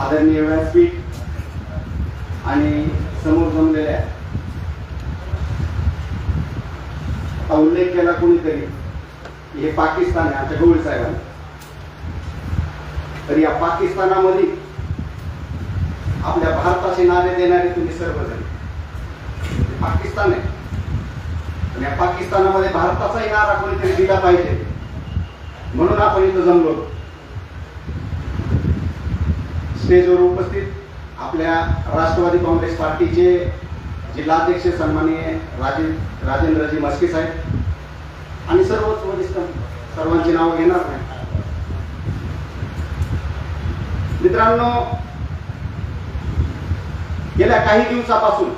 आदरणीय व्यासपीठ आणि समोर जमलेल्या आता उल्लेख केला कोणीतरी. हे पाकिस्तान आहे आमच्या गवळी साहेबांनी. तर या पाकिस्तानामध्ये आपल्या भारताचे नारे देणारे तुम्ही सर्वजण. पाकिस्तान आहे. आणि या पाकिस्तानामध्ये भारताचाही नारा कोणीतरी दिला पाहिजे. म्हणून आपण इथं जमलो. स्टेजवर उपस्थित आपल्या राष्ट्रवादी काँग्रेस पार्टीचे जिल्हाध्यक्ष सन्माननीय राजे राजेंद्रजी मस्के साहेब आणि सर्वच वरिष्ठ सर्वांची नावं घेणार नाही. मित्रांनो गेल्या काही दिवसापासून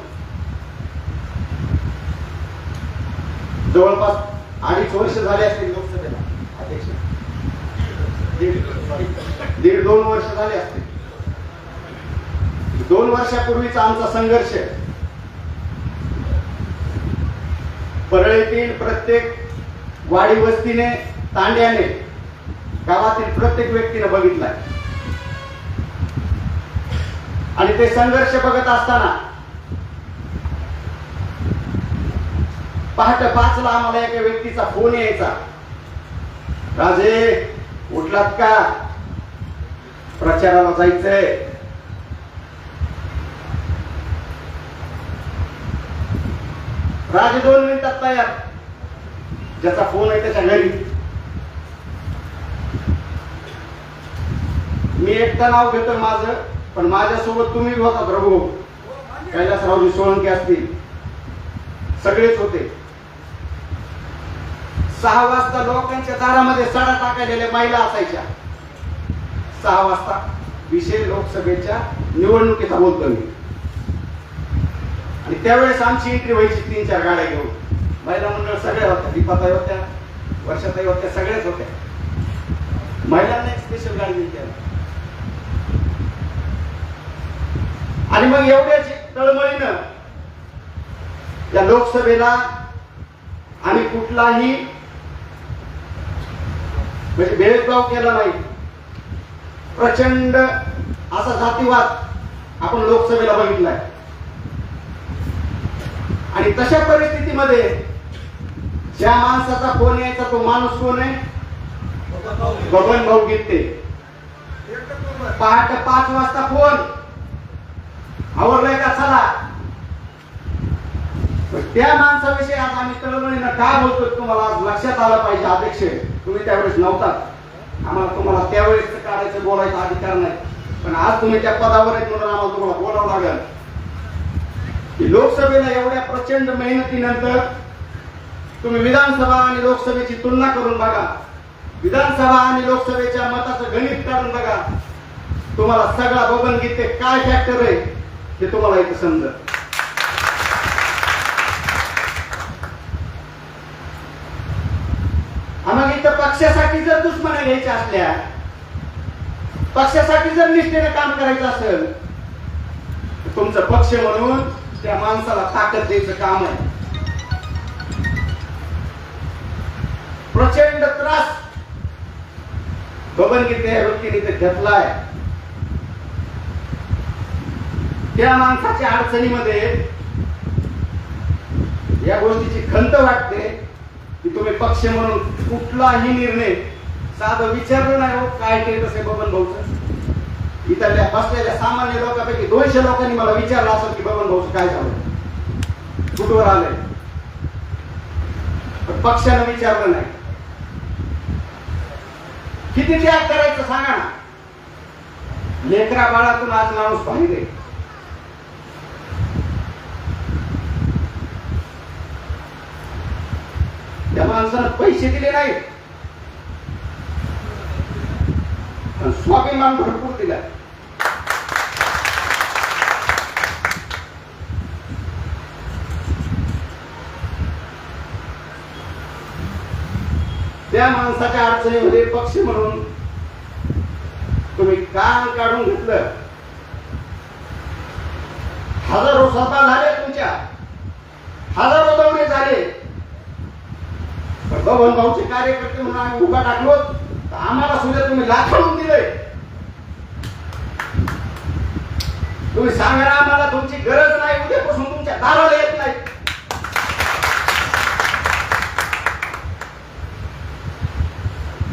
जवळपास अडीच वर्ष झाले असतील लोकसभेला अध्यक्ष. दीड- दीड दोन वर्ष झाले असतील. दोन वर्षापूर्वीचा आमचा संघर्ष परळीतील प्रत्येक वाडी वस्तीने तांड्याने गावातील प्रत्येक व्यक्तीने बघितलाय. आणि ते संघर्ष बघत असताना पहाटे पाचला आम्हाला एका व्यक्तीचा फोन यायचा. राजे उठलात का? प्रचाराला जायचंय. राजे दोन मिनिटात तयार. ज्याचा फोन आहे त्याच्या घरी. मी एकटा नाव घेतोय माझं पण माझ्यासोबत तुम्ही होता प्रभू. कैलासरावजी सोळंके असतील. सगळेच होते. सहा वाजता लोकांच्या दारामध्ये सडा टाकायलेल्या महिला असायच्या. सहा वाजता विषय लोकसभेच्या निवडणुकीचा बोलतो मी आणि त्यावेळेस आमची एंट्री व्हायची तीन चार गाड्या घेऊन. महिला मंडळ सगळ्या होत्या दीपाताई होत्या वर्षाताई होत्या सगळ्याच होत्या. महिलांना एक स्पेशल गाडी दिली त्याला. आणि मग एवढ्याच तळमळीनं या लोकसभेला आम्ही कुठलाही म्हणजे भेदभाव केला नाही. प्रचंड असा जातीवाद आपण लोकसभेला बघितलाय. तशा परिस्थितीमध्ये ज्या माणसाचा फोन यायचा तो माणूस कोण आहे? बबन भाऊ गीते पहाटे पाच वाजता फोन. आवडलाय का? चला. पण त्या माणसाविषयी आज आम्ही तळमळीनं का बोलतोय तुम्हाला आज लक्षात आलं पाहिजे अध्यक्ष? तुम्ही त्यावेळेस नव्हतात आम्हाला तुम्हाला त्यावेळेस काढायचं बोलायचा अधिकार नाही. पण आज तुम्ही त्या पदावर आहेत म्हणून आम्हाला तुम्हाला बोलावं लागेल. लोकसभेला एवढ्या प्रचंड मेहनतीनंतर तुम्ही विधानसभा आणि लोकसभेची तुलना करून बघा. विधानसभा आणि लोकसभेच्या मताचं गणित काढून बघा. तुम्हाला सगळा बबन गीत काय फॅक्टर आहे हे तुम्हाला इथं समजत मग इथं पक्षासाठी जर दुश्मन घ्यायच्या असल्या पक्षासाठी जर निष्ठेने काम करायचं असेल तुमचं पक्ष म्हणून त्या माणसाला ताकद द्यायचं काम आहे. प्रचंड त्रास. गगनगीते या व्यक्तीने ते घेतलाय. त्या माणसाच्या अडचणीमध्ये या गोष्टीची खंत वाटते की तुम्ही पक्ष म्हणून कुठलाही निर्णय साधं विचारलं नाही हो काय केलं तसे बबन भाऊचं. इथल्या बसलेल्या सामान्य लोकांपैकी दोनशे लोकांनी मला विचारलं असं की बबन भाऊ काय झालं? कुठवर आलंय पण पक्षानं विचारलं नाही. किती त्याग करायचं सांगा ना. लेकरा बाळातून आज माणूस पाहिजे. त्या माणसानं पैसे दिले नाही पण स्वाभिमान भरपूर दिला. त्या माणसाच्या अडचणीमध्ये पक्ष म्हणून तुम्ही कान काढून घेतलं. हजारो स्वतः झाले तुमच्या. हजारो दौरे झाले. पण बबन भाऊचे कार्यकर्ते म्हणून आम्ही उभा टाकलो तर आम्हाला सुद्धा तुम्ही लाखाडून दिले तुम्ही सांगा ना आम्हाला तुमची गरज नाही. उद्यापासून तुमच्या दाराला येत नाही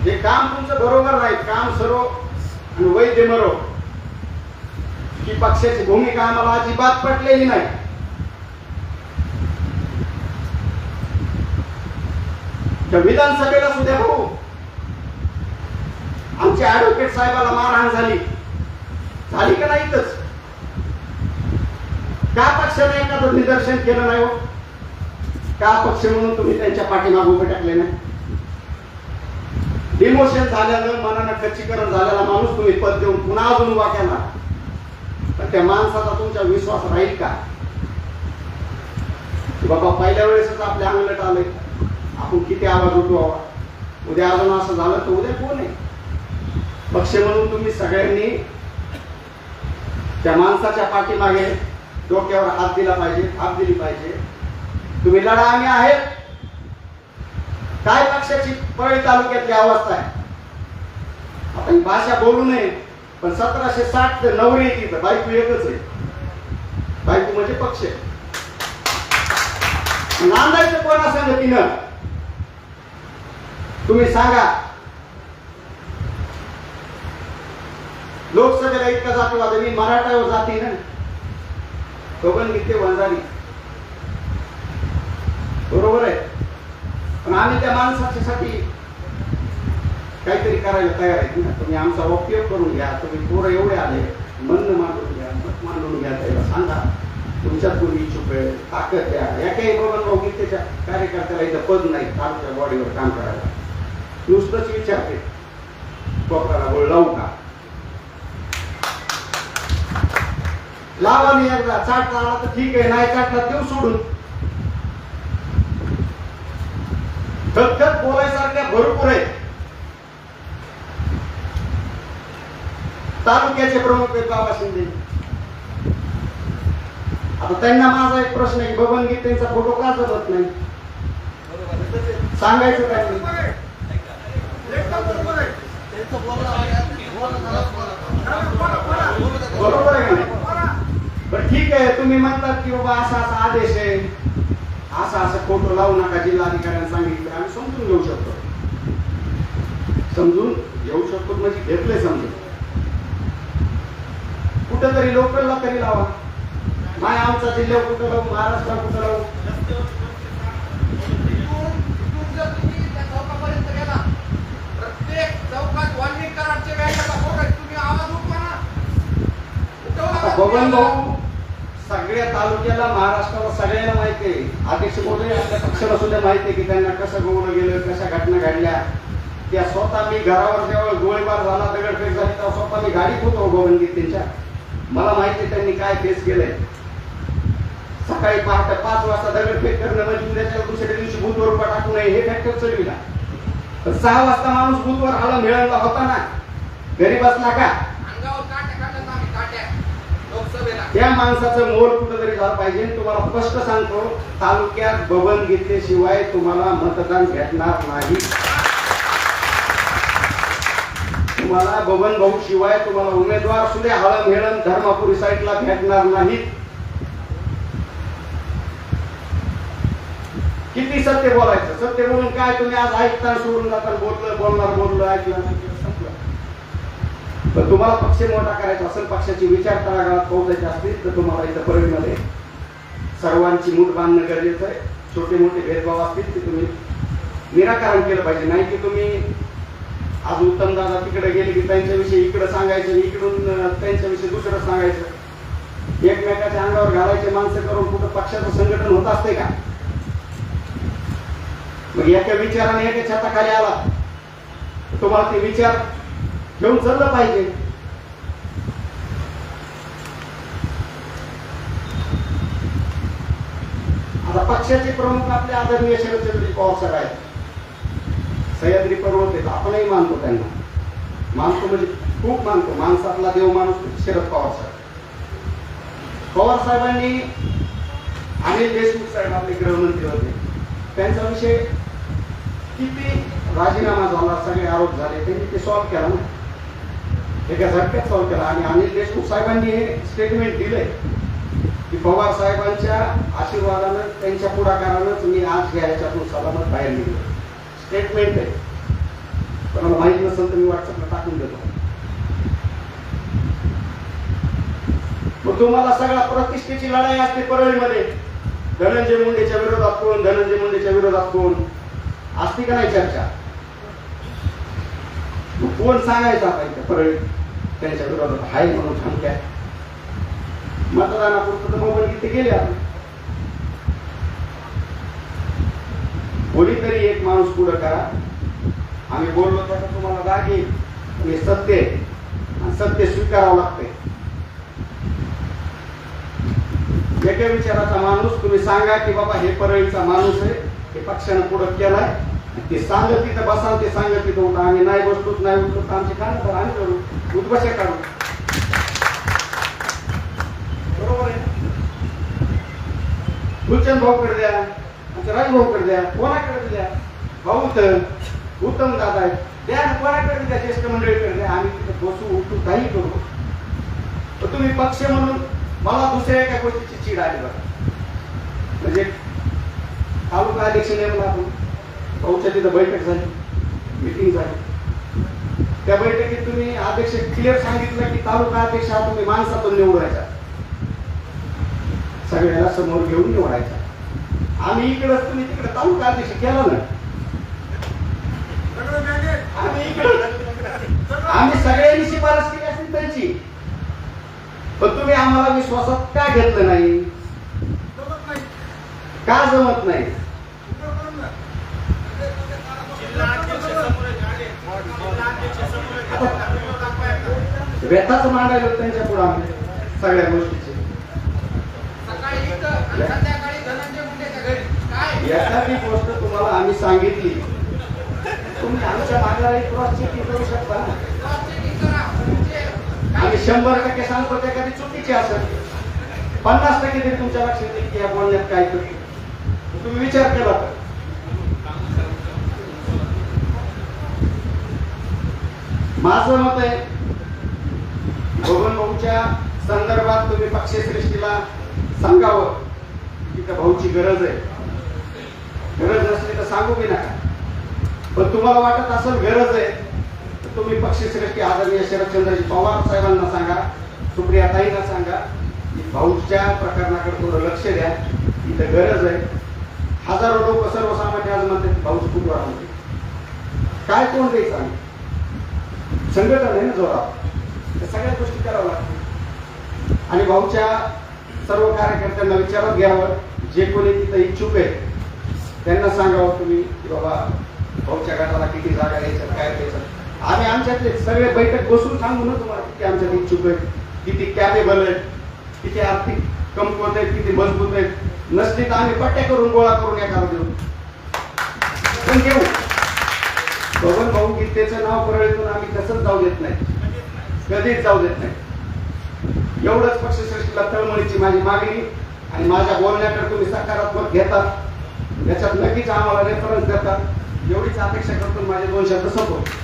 हे काम तुमचं बरोबर नाही काम सर्व आणि वैद्य मरो. ही पक्षाची भूमिका आम्हाला अजिबात पटलेली नाही. विधानसभेला सुद्धा भाऊ आमच्या ऍडव्होकेट साहेबाला मारहाण झाली. झाली का नाही इथंच? का पक्षाने एखादं निदर्शन केलं नाही हो? का पक्ष म्हणून तुम्ही त्यांच्या पाठीमागे उभे टाकले नाही? डिमोशन झाल्यानं मनानं खच्चीकरण झालेला माणूस तुम्ही पद देऊन पुन्हा अजून उभा केला. तर त्या माणसाचा तुमचा विश्वास राहील का? बाबा पहिल्या वेळेसच आपल्या अंगलट आले आपण किती आवाज उठवावा? उद्या अजून असं झालं तर उद्या कोण आहे? पक्ष म्हणून तुम्ही सगळ्यांनी त्या माणसाच्या पाठीमागे डोक्यावर हात दिला पाहिजे हात दिली पाहिजे. तुम्ही लढा आम्ही आहेत. काय पक्षाची परळी तालुक्यातली अवस्था आहे? आता ही भाषा बोलू नये पण सतराशे साठ ते नवरी आहे तिथं बायको एकच आहे. बायको म्हणजे पक्ष नांदायचं कोणा संगतीनं तुम्ही सांगा. लोकसभेला इतका जातीवाद आहे. मी मराठा जाती ना. तो पण किती वंजारी. बरोबर आहे? पण आम्ही त्या माणसाच्यासाठी काहीतरी करायला तयार आहे. ना तुम्ही आमचा उपयोग करून घ्या. तुम्ही पोरं एवढे आले म्हणणं मांडून घ्या मत मांडून घ्या त्याला सांगा. तुमच्यात कोणी इच्छुक आहे ताकद द्या. या काही बाबा त्याच्या कार्यकर्त्याला इथं पद नाही आमच्या बॉडीवर काम करायला. नुसतंच विचारते कोपराला बोल लावू का? लावा मी एकदा. चाटला आला तर ठीक आहे नाही चाटला देऊ सोडून. खतखत बोलायसारख्या भरपूर आहे तालुक्याचे प्रमुख आहेत बाबा शिंदे. आता त्यांना माझा एक प्रश्न आहे बबन गीतेचा फोटो का जमत नाही? सांगायचं काय? बरोबर आहे का? बरं पण ठीक आहे तुम्ही म्हणतात की बाबा असा असा आदेश आहे. असं असं फोटो लावू नका जिल्हाधिकाऱ्यांना सांगितलं आम्ही समजून घेऊ शकतो. समजून घेऊ शकतो म्हणजे घेतले समजून. कुठंतरी लोकलला तरी लावा. नाही आमचा जिल्हा कुठं लावू महाराष्ट्र कुठं लावू आता भाऊ सगळ्या तालुक्याला महाराष्ट्राला सगळ्यांना माहिती आहे. अध्यक्ष महोदय आपल्या पक्षाला सुद्धा माहिती आहे की त्यांना कसं गोवलं गेलं कशा घटना घडल्या. त्या स्वतः मी घरावर जेव्हा गोळीबार झाला दगडफेक झाली तेव्हा स्वतः मी गाडीत होतो गोवन त्यांच्या. मला माहिती त्यांनी काय फेस केलंय. सकाळी पहाटे पाच वाजता दगडफेक करणं म्हणजे उद्याच्या दुसऱ्या दिवशी भूतवर रुपये टाकू नये हे फॅक्टर चढविला. सहा वाजता माणूस भूतवर आला मिळाला होता ना. घरी बसला का? त्या माणसाचं मोल कुठंतरी झालं पाहिजे. तुम्हाला स्पष्ट सांगतो तालुक्यात भवन घेतल्याशिवाय तुम्हाला मतदान भेटणार नाही. तुम्हाला बबन भाऊ शिवाय तुम्हाला उमेदवार सुद्धा हळम हेळम धर्मापुरी साईडला भेटणार नाहीत किती सत्य बोलायचं? सत्य बोलून काय तुम्ही आज ऐकता सोडून जाताना बोललं बोलणार बोललं ऐकलं. नाही पण तुम्हाला पक्ष मोठा करायचा असेल पक्षाची विचार तळागाळात पोहोचायची असतील तर तुम्हाला इथं परळीमध्ये सर्वांची मूठ बांधणं गरजेचं आहे. छोटे मोठे भेदभाव असतील ते तुम्ही निराकरण केलं पाहिजे. नाही की तुम्ही आज उत्तम दादा तिकडे गेले की त्यांच्याविषयी इकडं सांगायचं इकडून त्यांच्याविषयी दुसरं सांगायचं. एकमेकाच्या अंगावर घालायचे माणसं करून कुठं पक्षाचं संघटन होत असते का? मग एका विचाराने एका छताखाली आला. तुम्हाला ते विचार घेऊन चाललं पाहिजे. आता पक्षाचे प्रमुख आपले आदरणीय शरदचंद्र पवार साहेब आहेत. सह्याद्री पर्वत आहेत आपणही मानतो त्यांना. मानतो म्हणजे खूप मानतो. माणसातला देव माणूस शरद पवार साहेब पवार साहेबांनी अनिल देशमुख साहेब आपले गृहमंत्री होते. त्यांचा विषय किती राजीनामा झाला सगळे आरोप झाले त्यांनी ते सॉल्व्ह केला ना. एका झटक्यात सॉल्व्ह केला. आणि अनिल देशमुख साहेबांनी हे स्टेटमेंट दिलंय की पवार साहेबांच्या आशीर्वादानं त्यांच्या पुढाकारानंच मी आज या ह्याच्यातून सलामत बाहेर निघलो स्टेटमेंट आहे. पण मला माहीत नसेल तर मी व्हॉट्सअपला टाकून देतो. मग तुम्हाला सगळा प्रतिष्ठेची लढाई असते परळीमध्ये. धनंजय मुंडेच्या विरोधात कोण? धनंजय मुंडेच्या विरोधात कोण? असते का नाही चर्चा? मग कोण सांगायचं पाहिजे? परळी त्यांच्या विरोधात आहे म्हणून सांगत्या. मतदानापुरतं तर मोबाईल किती गेले आपण कोणीतरी एक माणूस पुढं करा. आम्ही बोललो त्याचा तुम्हाला राग येईल. हे सत्य आहे. आणि सत्य स्वीकारावं लागतंय. एका विचाराचा माणूस तुम्ही सांगा की बाबा हे परळीचा माणूस आहे. हे पक्षानं पुढं केलाय. ते सांगत तिथं बसाल ते सांगत तिथं उठा. आम्ही नाही बसतोच नाही उठलो तर आमचे काय तर आम्ही करू. उद्बशा काढू बरोबर आहे गुलचंद भाऊकडे द्या आमच्या राज भाऊकडे द्या कोणाकडे द्या? भाऊ तर उत्तम दादा आहे द्या ना, कोणाकडे द्या? ज्येष्ठ मंडळीकडे द्या. आम्ही तिथं बसू उठू काही करू. तर तुम्ही पक्ष म्हणून मला दुसऱ्या एका गोष्टीची चीड आली बघा. म्हणजे तालुका अध्यक्ष नेमला आपण. भाऊच्या तिथं बैठक झाली. मिटिंग झाली. त्या बैठकीत तुम्ही अध्यक्ष क्लिअर सांगितलं की तालुका अध्यक्ष हा तुम्ही माणसातून निवडायचा. सगळ्याला समोर घेऊन निवडायचा. आम्ही इकडं तुम्ही तिकडे तालुका अध्यक्ष केला ना. आम्ही इकडं. आम्ही सगळ्यांनी शिफारस केली असेल त्यांची. पण तुम्ही आम्हाला विश्वासात का घेतलं नाही? का जमत नाही? व्यथाच मांडायला त्यांच्या पुढे आम्ही सगळ्या गोष्टीची. एखादी गोष्ट तुम्हाला आम्ही सांगितली. तुम्ही आमच्या मागला क्रॉस चेकिंग करू शकता ना? आम्ही शंभर टक्के सांगतो ते कधी चुकीचे असेल. पन्नास टक्के तरी तुमच्या लक्षात येईल की या बोलण्यात काय करतो तुम्ही विचार केला तर. माझं मत आहे बबन भाऊच्या संदर्भात तुम्ही पक्षश्रेष्ठीला सांगावं. की त्या भाऊची गरज आहे. गरज नसली तर सांगू की नका पण तुम्हाला वाटत असेल गरज आहे तर तुम्ही पक्षश्रेष्ठी आदरणीय शरदचंद्रजी पवार साहेबांना सांगा सुप्रिया ताईंना सांगा की भाऊच्या प्रकरणाकडे थोडं लक्ष द्या. इथं गरज आहे. हजारो लोक सर्वसामान्य आज म्हणतात भाऊच खूप वाढवते काय कोण ते आम्ही? संघटन आहे ना जोरात. त्या सगळ्या गोष्टी कराव्या लागतील. आणि भाऊच्या सर्व कार्यकर्त्यांना विचारत घ्यावं. जे कोणी तिथं इच्छुक आहे त्यांना सांगावं तुम्ही की बाबा भाऊच्या गटाला किती जागा द्यायच्या काय द्यायचं. आम्ही आमच्यातले सगळे बैठक बसून सांगू ना तुम्हाला किती आमच्यात इच्छुक आहेत किती कॅपेबल आहेत किती आर्थिक कमकुवत आहेत किती मजबूत आहेत. नसली तर आम्ही पट्ट्या करून गोळा करून एखादा देऊ पण घेऊ. बबन भाऊ गीतेचं नाव परळीतून आम्ही कसंच जाऊ देत नाही. कधीच जाऊ देत नाही. एवढंच पक्षश्रेष्ठीला तळमळीची माझी मागणी आणि माझ्या बोलण्याकडे तुम्ही सकारात्मक घेतात. याच्यात नक्कीच आम्हाला रेफरन्स देतात. एवढीच अपेक्षा करतो माझे दोन शब्द संपवतो.